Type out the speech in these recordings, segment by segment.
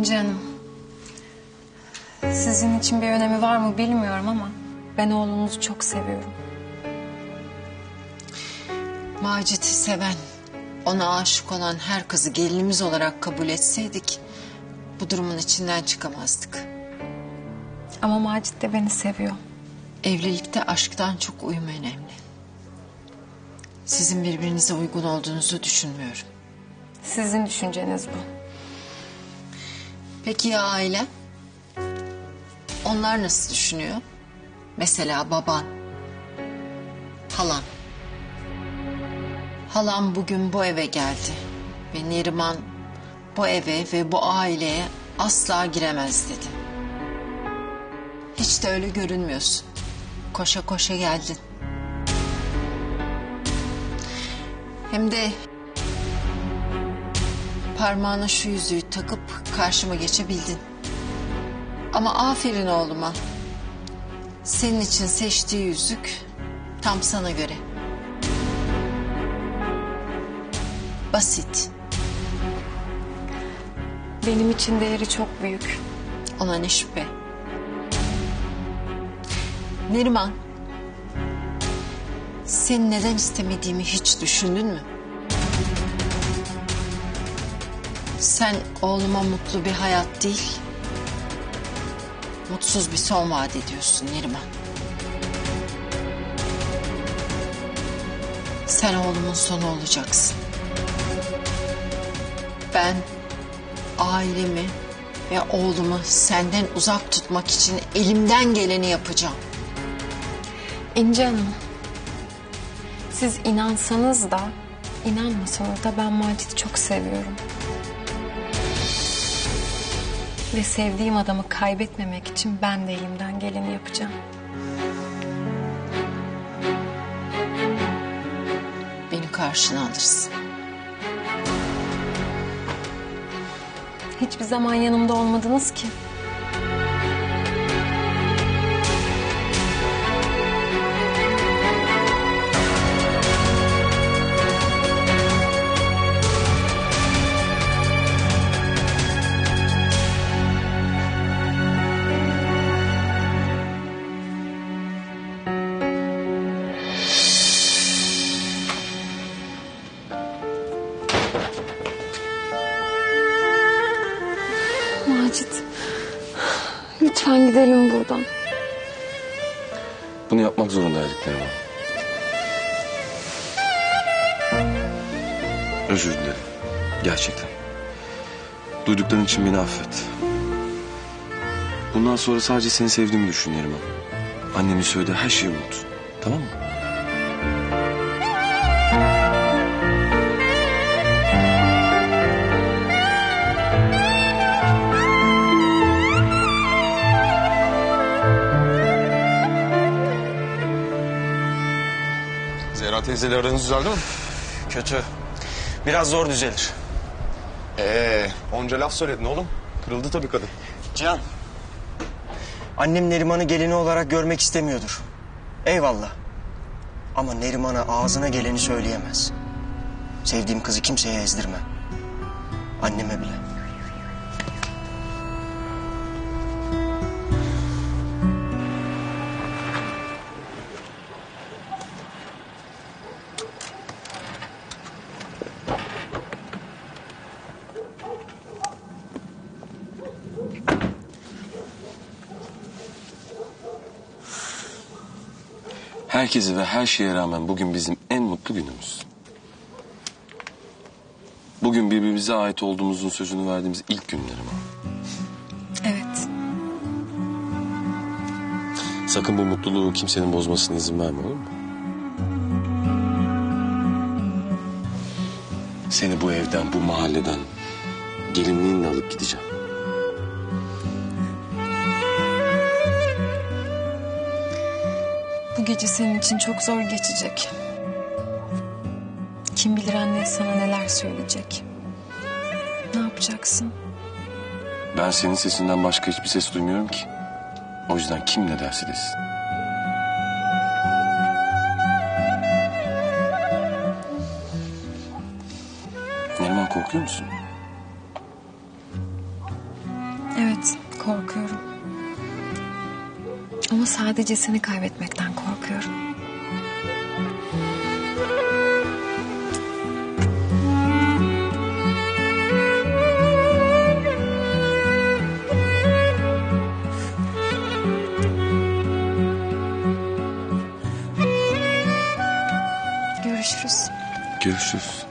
İnci Hanım. Sizin için bir önemi var mı bilmiyorum ama ben oğlunuzu çok seviyorum. Macit'i seven, ona aşık olan her kızı gelinimiz olarak kabul etseydik... ...bu durumun içinden çıkamazdık. Ama Macit de beni seviyor. Evlilikte aşktan çok uyum önemli. Sizin birbirinize uygun olduğunuzu düşünmüyorum. Sizin düşünceniz bu. Peki ya aile? Onlar nasıl düşünüyor? Mesela baban, halan. Halam bugün bu eve geldi ve Neriman bu eve ve bu aileye asla giremez dedi. Hiç de öyle görünmüyorsun. Koşa koşa geldin. Hem de parmağına şu yüzüğü takıp karşıma geçebildin. Ama aferin oğluma. Senin için seçtiği yüzük tam sana göre. Basit. Benim için değeri çok büyük. Ona ne şüphe. Neriman. Seni neden istemediğimi hiç düşündün mü? Sen oğluma mutlu bir hayat değil, mutsuz bir son vaat ediyorsun Neriman. Sen oğlumun sonu olacaksın. Ben ailemi ve oğlumu senden uzak tutmak için elimden geleni yapacağım. İnci Hanım. Siz inansanız da inanmasanız da ben Macit'i çok seviyorum. Ve sevdiğim adamı kaybetmemek için ben de elimden geleni yapacağım. Beni karşına alırsın. Hiçbir zaman yanımda olmadınız ki. Macit. Lütfen gidelim buradan. Bunu yapmak zorundaydık Neriman. Özür dilerim. Gerçekten. Duydukların için beni affet. Bundan sonra sadece seni sevdiğimi düşün Neriman. Annemin söylediği her şeyi unut. Tamam mı? Zehra teyzeyle aranız düzeldi mi? Kötü. Biraz zor düzelir. Ee, onca laf söyledin oğlum. Kırıldı tabii kadın. Can. Annem Neriman'ı gelini olarak görmek istemiyordur. Eyvallah. Ama Neriman'a ağzına geleni söyleyemez. Sevdiğim kızı kimseye ezdirmem. Anneme bile. Herkese ve her şeye rağmen bugün bizim en mutlu günümüz. Bugün birbirimize ait olduğumuzun sözünü verdiğimiz ilk gün Neriman. Evet. Sakın bu mutluluğu kimsenin bozmasına izin verme olur mu? Seni bu evden, bu mahalleden gelinliğinle alıp gideceğim. Gece senin için çok zor geçecek. Kim bilir anne sana neler söyleyecek. Ne yapacaksın? Ben senin sesinden başka hiçbir ses duymuyorum ki. O yüzden kim ne derse desin. Neriman korkuyor musun? Sadece seni kaybetmekten korkuyorum. Görüşürüz. Görüşürüz.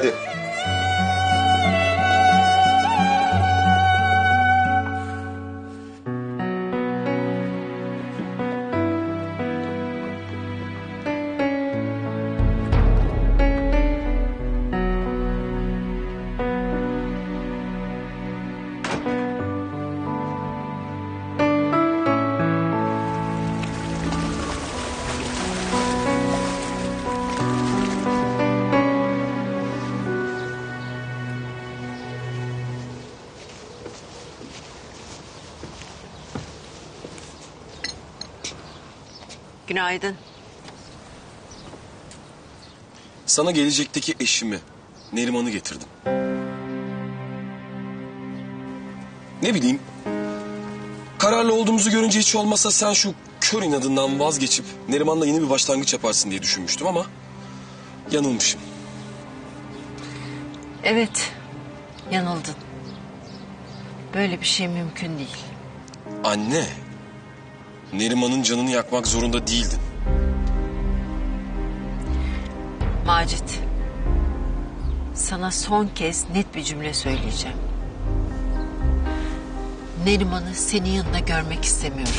大。Günaydın. Sana gelecekteki eşimi, Neriman'ı getirdim. Ne bileyim, kararlı olduğumuzu görünce hiç olmasa sen şu kör inadından vazgeçip Neriman'la yeni bir başlangıç yaparsın diye düşünmüştüm ama yanılmışım. Evet, yanıldın. Böyle bir şey mümkün değil. Anne, Neriman'ın canını yakmak zorunda değildin. Macit, sana son kez net bir cümle söyleyeceğim. Neriman'ı senin yanında görmek istemiyorum.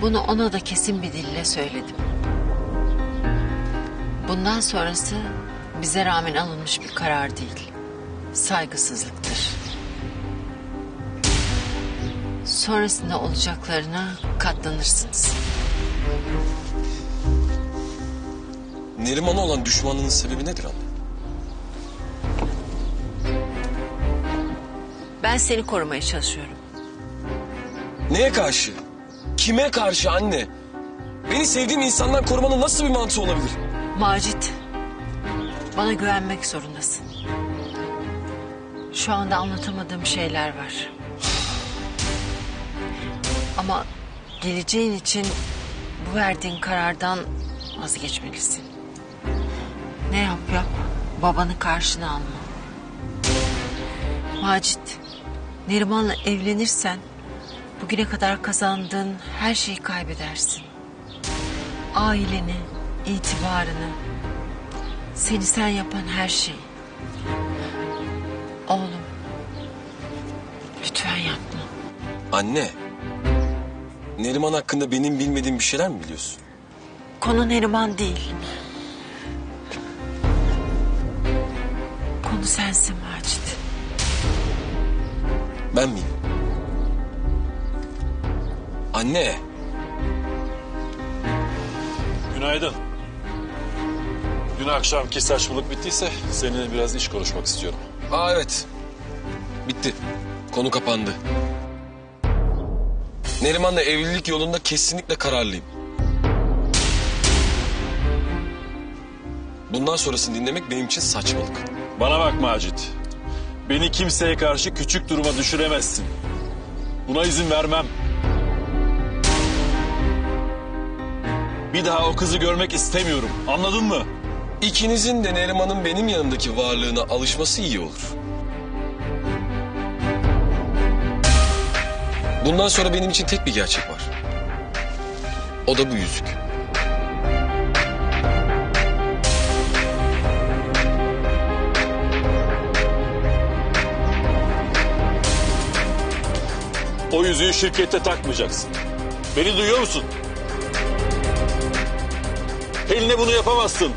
Bunu ona da kesin bir dille söyledim. Bundan sonrası bize rağmen alınmış bir karar değil. Saygısızlıktır. Sonrasında olacaklarına katlanırsınız. Neriman'a olan düşmanlığının sebebi nedir anne? Ben seni korumaya çalışıyorum. Neye karşı? Kime karşı anne? Beni sevdiğim insandan korumanın nasıl bir mantığı olabilir? Macit, bana güvenmek zorundasın. Şu anda anlatamadığım şeyler var. Ama geleceğin için bu verdiğin karardan vazgeçmelisin. Ne yap yap, babanı karşına alma. Macit, Neriman'la evlenirsen bugüne kadar kazandığın her şeyi kaybedersin. Aileni, itibarını, seni sen yapan her şeyi. Oğlum, lütfen yapma. Anne, Neriman hakkında benim bilmediğim bir şeyler mi biliyorsun? Konu Neriman değil. Konu sensin Macit. Ben miyim? Anne, Günaydın. Dün akşamki saçmalık bittiyse seninle biraz iş konuşmak istiyorum. aa evet. Bitti. Konu kapandı. Neriman'la evlilik yolunda kesinlikle kararlıyım. Bundan sonrasını dinlemek benim için saçmalık. Bana bak Macit. Beni kimseye karşı küçük duruma düşüremezsin. Buna izin vermem. Bir daha o kızı görmek istemiyorum. Anladın mı? İkinizin de Neriman'ın benim yanımdaki varlığına alışması iyi olur. Bundan sonra benim için tek bir gerçek var. O da bu yüzük. O yüzüğü şirkette takmayacaksın. Beni duyuyor musun? Pelin'e bunu yapamazsın.